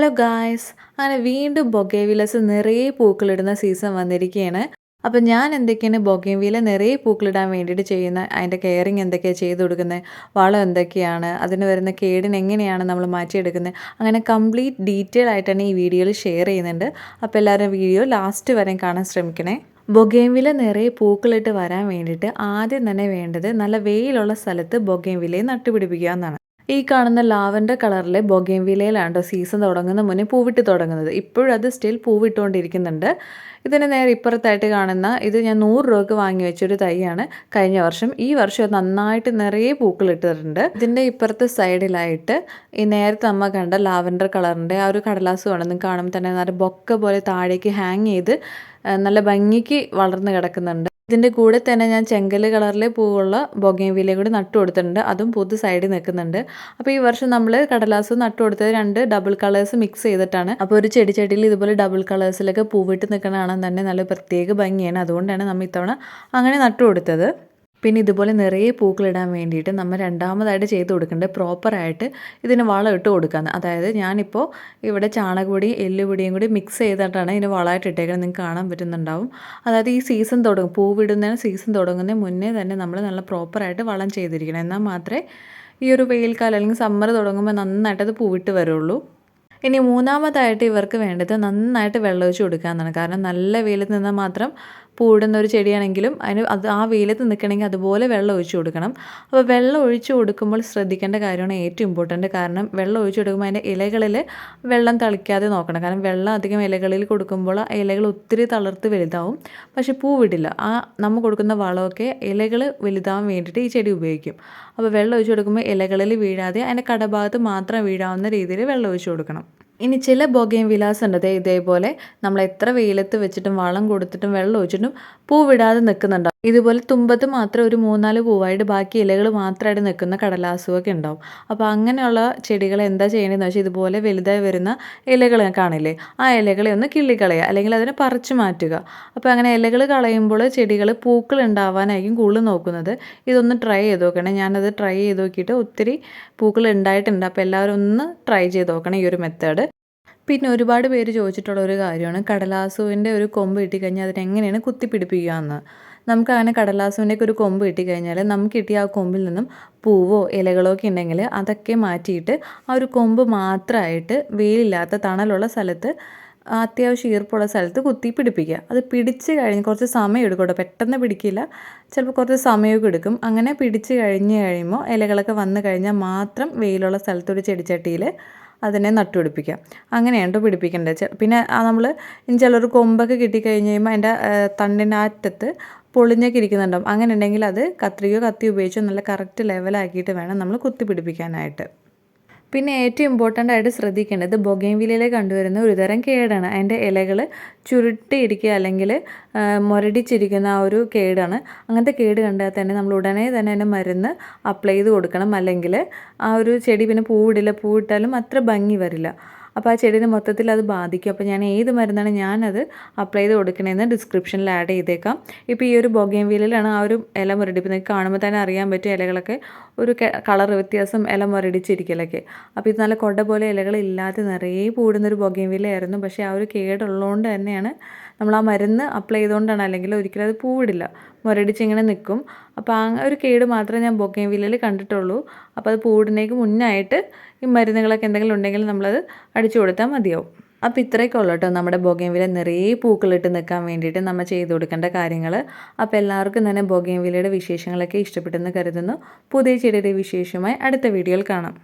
Hello guys അങ്ങനെ വീണ്ടും ബൊഗേവിലസ് നിറയെ പൂക്കളിടുന്ന സീസൺ വന്നിരിക്കുകയാണ്. അപ്പം ഞാൻ എന്തൊക്കെയാണ് ബൊഗേവിയില നിറയെ പൂക്കളിടാൻ വേണ്ടിയിട്ട് ചെയ്യുന്ന അതിന്റെ കെയറിങ് എന്തൊക്കെയാണ് ചെയ്ത് കൊടുക്കുന്നത് വളം എന്തൊക്കെയാണ്? അതിന് വരുന്ന കേടിന് എങ്ങനെയാണ് നമ്മൾ മാറ്റിയെടുക്കുന്നത് അങ്ങനെ കംപ്ലീറ്റ് ഡീറ്റെയിൽ ആയിട്ടാണ് ഈ വീഡിയോയിൽ ഷെയർ ചെയ്യുന്നുണ്ട്. അപ്പോൾ എല്ലാവരും വീഡിയോ ലാസ്റ്റ് വരെ കാണാൻ ശ്രമിക്കണേ. ബൊഗേൻവില നിറയെ പൂക്കളിട്ട് വരാൻ വേണ്ടിയിട്ട് ആദ്യം തന്നെ വേണ്ടത് നല്ല വെയിലുള്ള സ്ഥലത്ത് ബൊഗേൻവിലയെ നട്ടുപിടിപ്പിക്കുക എന്നാണ്. ഈ കാണുന്ന ലാവൻഡർ കളറിലെ ബൊഗേൻവിലയിലാണ് സീസൺ തുടങ്ങുന്ന മുന്നേ പൂവിട്ട് തുടങ്ങുന്നത്. ഇപ്പോഴത് സ്റ്റിൽ പൂവിട്ടുകൊണ്ടിരിക്കുന്നുണ്ട്. ഇതിന് നേരെ ഇപ്പുറത്തായിട്ട് കാണുന്ന ഇത് ഞാൻ നൂറ് രൂപയ്ക്ക് വാങ്ങി വെച്ചൊരു തൈയാണ്. കഴിഞ്ഞ വർഷം ഈ വർഷം നന്നായിട്ട് നിറയെ പൂക്കൾ ഇട്ടിട്ടുണ്ട് ഇതിന്റെ ഇപ്പുറത്തെ സൈഡിലായിട്ട് ഈ നേരത്തെ അമ്മ കണ്ട ലാവൻഡർ കളറിന്റെ ആ ഒരു കടലാസ് വേണമെന്ന് കാണുമ്പോൾ തന്നെ നല്ല ബൊക്ക പോലെ താഴേക്ക് ഹാങ് ചെയ്ത് നല്ല ഭംഗിക്ക് വളർന്നു കിടക്കുന്നുണ്ട്. ഇതിന്റെ കൂടെ തന്നെ ഞാൻ ചെങ്കൽ കളറിലെ പൂവുള്ള ബൊഗേൻവിലയും കൂടി നട്ടു കൊടുത്തിട്ടുണ്ട്. അതും പൂത്ത് സൈഡിൽ നിൽക്കുന്നുണ്ട്. അപ്പോൾ ഈ വർഷം നമ്മൾ കടലാസ് നട്ടു കൊടുത്തത് രണ്ട് ഡബിൾ കളേഴ്സ് മിക്സ് ചെയ്തിട്ടാണ്. അപ്പോൾ ഒരു ചെടി ചെടിയിൽ ഇതുപോലെ ഡബിൾ കളേഴ്സിലൊക്കെ പൂവിട്ട് നിൽക്കണ തന്നെ നല്ല പ്രത്യേക ഭംഗിയാണ്. അതുകൊണ്ടാണ് നമ്മൾ ഇത്തവണ അങ്ങനെ നട്ടു കൊടുത്തത്. പിന്നെ ഇതുപോലെ നിറയെ പൂക്കളിടാൻ വേണ്ടിയിട്ട് നമ്മൾ രണ്ടാമതായിട്ട് ചെയ്ത് കൊടുക്കേണ്ടത് പ്രോപ്പറായിട്ട് ഇതിന് വളം ഇട്ട് കൊടുക്കാന്ന്. അതായത് ഞാനിപ്പോൾ ഇവിടെ ചാണകപ്പൊടി എല്ലുപൊടിയും കൂടി മിക്സ് ചെയ്തിട്ടാണ് ഇതിന് വളമായിട്ട് ഇട്ടേക്കുന്നത്. നിങ്ങൾക്ക് കാണാൻ പറ്റുന്നുണ്ടാവും. അതായത് ഈ സീസൺ തുടങ്ങും പൂവിടുന്നതിന് സീസൺ തുടങ്ങുന്നതിന് മുന്നേ തന്നെ നമ്മൾ നല്ല പ്രോപ്പറായിട്ട് വളം ചെയ്തിരിക്കണം. എന്നാൽ മാത്രമേ ഈ ഒരു വെയിൽക്കാലം അല്ലെങ്കിൽ സമ്മർ തുടങ്ങുമ്പോൾ നന്നായിട്ട് അത് പൂവിട്ട് വരുള്ളൂ. ഇനി മൂന്നാമതായിട്ട് ഇവർക്ക് വേണ്ടത് നന്നായിട്ട് വെള്ളമൊഴിച്ച് കൊടുക്കുക എന്നാണ് കാരണം നല്ല വെയിലത്ത് നിന്നാൽ മാത്രം പൂടുന്ന ഒരു ചെടിയാണെങ്കിലും അതിന് അത് ആ വെയിലത്ത് നിൽക്കണമെങ്കിൽ അതുപോലെ വെള്ളം ഒഴിച്ചു കൊടുക്കണം. അപ്പോൾ വെള്ളം ഒഴിച്ചു കൊടുക്കുമ്പോൾ ശ്രദ്ധിക്കേണ്ട കാര്യമാണ് ഏറ്റവും ഇമ്പോർട്ടന്റ് കാരണം വെള്ളം ഒഴിച്ചു കൊടുക്കുമ്പോൾ അതിന്റെ ഇലകളിൽ വെള്ളം തളിക്കാതെ നോക്കണം. കാരണം വെള്ളം അധികം ഇലകളിൽ കൊടുക്കുമ്പോൾ ആ ഇലകൾ ഒത്തിരി തളർത്ത് വലുതാവും. പക്ഷേ പൂ വിടില്ല ആ നമ്മൾ കൊടുക്കുന്ന വളമൊക്കെ ഇലകൾ വലുതാവാൻ വേണ്ടിയിട്ട് ഈ ചെടി ഉപയോഗിക്കും. അപ്പോൾ വെള്ളം ഒഴിച്ചു കൊടുക്കുമ്പോൾ ഇലകളിൽ വീഴാതെ അതിന്റെ കടഭാഗത്ത് മാത്രം വീഴാവുന്ന രീതിയിൽ വെള്ളം ഒഴിച്ചു കൊടുക്കണം. ഇനി ചില ബൊഗയും വിലാസം ഉണ്ട് ഇതേപോലെ നമ്മൾ എത്ര വെയിലത്ത് വെച്ചിട്ടും വളം കൊടുത്തിട്ടും വെള്ളം ഒഴിച്ചിട്ടും പൂവിടാതെ നിൽക്കുന്നുണ്ടാവും. ഇതുപോലെ തുമ്പത്ത് മാത്രം ഒരു മൂന്നാൽ പൂവായിട്ട് ബാക്കി ഇലകൾ മാത്രമായിട്ട് നിൽക്കുന്ന കടലാസുവൊക്കെ ഉണ്ടാവും. അപ്പോൾ അങ്ങനെയുള്ള ചെടികൾ എന്താ ചെയ്യേണ്ടതെന്ന് വെച്ചാൽ ഇതുപോലെ വലുതായി വരുന്ന ഇലകൾ കാണില്ലേ? ആ ഇലകളെ ഒന്ന് കിള്ളിക്കളയുക അല്ലെങ്കിൽ അതിനെ പറിച്ചു മാറ്റുക. അപ്പോൾ അങ്ങനെ ഇലകൾ കളയുമ്പോൾ ചെടികൾ പൂക്കൾ ഉണ്ടാവാനായിരിക്കും കൂടുതൽ നോക്കുന്നത്. ഇതൊന്ന് ട്രൈ ചെയ്ത് നോക്കണേ. ഞാനത് ട്രൈ ചെയ്ത് നോക്കിയിട്ട് ഒത്തിരി പൂക്കൾ ഉണ്ടായിട്ടുണ്ട്. അപ്പോൾ എല്ലാവരും ഒന്ന് ട്രൈ ചെയ്ത് നോക്കണം ഈ ഒരു മെത്തേഡ്. പിന്നെ ഒരുപാട് പേര് ചോദിച്ചിട്ടുള്ള ഒരു കാര്യമാണ്. കടലാസുവിന്റെ ഒരു കൊമ്പ് കിട്ടിക്കഴിഞ്ഞാൽ അതിനെങ്ങനെയാണ് കുത്തിപ്പിടിപ്പിക്കുക എന്ന് നമുക്ക് അങ്ങനെ കടലാസുവിന്റെയൊക്കെ ഒരു കൊമ്പ് കിട്ടിക്കഴിഞ്ഞാൽ നമുക്ക് കിട്ടിയ ആ കൊമ്പിൽ നിന്നും പൂവോ ഇലകളോ ഒക്കെ ഉണ്ടെങ്കിൽ അതൊക്കെ മാറ്റിയിട്ട് ആ ഒരു കൊമ്പ് മാത്രമായിട്ട് വെയിലില്ലാത്ത തണലുള്ള സ്ഥലത്ത് അത്യാവശ്യം ഈർപ്പുള്ള സ്ഥലത്ത് കുത്തി പിടിപ്പിക്കുക അത് പിടിച്ച് കഴിഞ്ഞ് കുറച്ച് സമയം എടുക്കും പെട്ടെന്ന് പിടിക്കില്ല. ചിലപ്പോൾ കുറച്ച് സമയമൊക്കെ എടുക്കും. അങ്ങനെ പിടിച്ച് കഴിഞ്ഞ് കഴിയുമ്പോൾ ഇലകളൊക്കെ വന്നു കഴിഞ്ഞാൽ മാത്രം വെയിലുള്ള സ്ഥലത്തൊരു ചെടിച്ചട്ടിയിൽ അതിനെ നട്ടുപിടിപ്പിക്കുക അങ്ങനെയാണ് പിടിപ്പിക്കേണ്ടത്. പിന്നെ നമ്മൾ ചിലർ കൊമ്പൊക്കെ കിട്ടിക്കഴിഞ്ഞ് കഴിയുമ്പോൾ അതിന്റെ തണ്ടിന്റെ അറ്റത്ത് പൊളിഞ്ഞൊക്കെ ഇരിക്കുന്നുണ്ടാവും. അങ്ങനെ ഉണ്ടെങ്കിൽ അത് കത്രികയോ കത്തി ഉപയോഗിച്ചോ നല്ല കറക്റ്റ് ലെവലാക്കിയിട്ട് വേണം നമ്മൾ കുത്തി പിടിപ്പിക്കാനായിട്ട് പിന്നെ ഏറ്റവും ഇമ്പോർട്ടന്റ് ആയിട്ട് ശ്രദ്ധിക്കേണ്ടത് ബൊഗൈൻവിലയിൽ കണ്ടുവരുന്ന ഒരുതരം കേടാണ്. അതിന്റെ ഇലകൾ ചുരുട്ടിയിരിക്കുക അല്ലെങ്കിൽ മുരടിച്ചിരിക്കുന്ന ആ ഒരു കേടാണ്. അങ്ങനത്തെ കേട് കണ്ടാൽ തന്നെ നമ്മൾ ഉടനെ തന്നെ അതിന് മരുന്ന് അപ്ലൈ ചെയ്ത് കൊടുക്കണം. അല്ലെങ്കിൽ ആ ഒരു ചെടി പിന്നെ പൂവിടില്ല പൂവിട്ടാലും അത്ര ഭംഗി വരില്ല. അപ്പോൾ ആ ചെടീനെ മൊത്തത്തിൽ അത് ബാധിക്കും. അപ്പോൾ ഞാൻ ഏത് മരുന്നാണ് ഞാനത് അപ്ലൈ ചെയ്ത് കൊടുക്കണമെന്ന് ഡിസ്ക്രിപ്ഷനിൽ ആഡ് ചെയ്തേക്കാം. ഇപ്പോൾ ഈ ഒരു ബൊഗേം വീലിലാണ് ആ ഒരു ഇല മുരടിപ്പ് കാണുമ്പോൾ തന്നെ അറിയാൻ പറ്റും ഇലകളൊക്കെ ഒരു കളർ വ്യത്യാസം ഇല മുരടിച്ചിരിക്കലൊക്കെ. അപ്പോൾ ഇത് നല്ല കൊട പോലെ ഇലകളില്ലാതെ നിറയെ പൂടുന്നൊരു ബൊഗേം വീലായിരുന്നു. പക്ഷേ ആ ഒരു കേടുള്ളതുകൊണ്ട് തന്നെയാണ് നമ്മൾ ആ മരുന്ന് അപ്ലൈ ചെയ്തുകൊണ്ടാണ് അല്ലെങ്കിൽ ഒരിക്കലും അത് പൂവിടില്ല. മുരടിച്ച് ഇങ്ങനെ നിൽക്കും അപ്പോൾ ആ ഒരു കേട് മാത്രമേ ഞാൻ ബൊക്കേം വില്ലയിൽ കണ്ടിട്ടുള്ളൂ. അപ്പോൾ അത് പൂവിടുന്നേക്ക് മുന്നായിട്ട് ഈ മരുന്നുകളൊക്കെ എന്തെങ്കിലും ഉണ്ടെങ്കിൽ നമ്മളത് അടിച്ചു കൊടുത്താൽ മതിയാവും. അപ്പോൾ ഇത്രയൊക്കെ ഉള്ളൂ കേട്ടോ നമ്മുടെ ബൊഗേൻവില നിറയെ പൂക്കളിട്ട് നിൽക്കാൻ വേണ്ടിയിട്ട് നമ്മൾ ചെയ്തു കൊടുക്കേണ്ട കാര്യങ്ങൾ അപ്പോൾ എല്ലാവർക്കും തന്നെ ബൊഗേൻവിലയുടെ വിശേഷങ്ങളൊക്കെ ഇഷ്ടപ്പെട്ടെന്ന് കരുതുന്നു. പുതിയ ചെടിയുടെ വിശേഷമായി അടുത്ത വീഡിയോയിൽ കാണാം.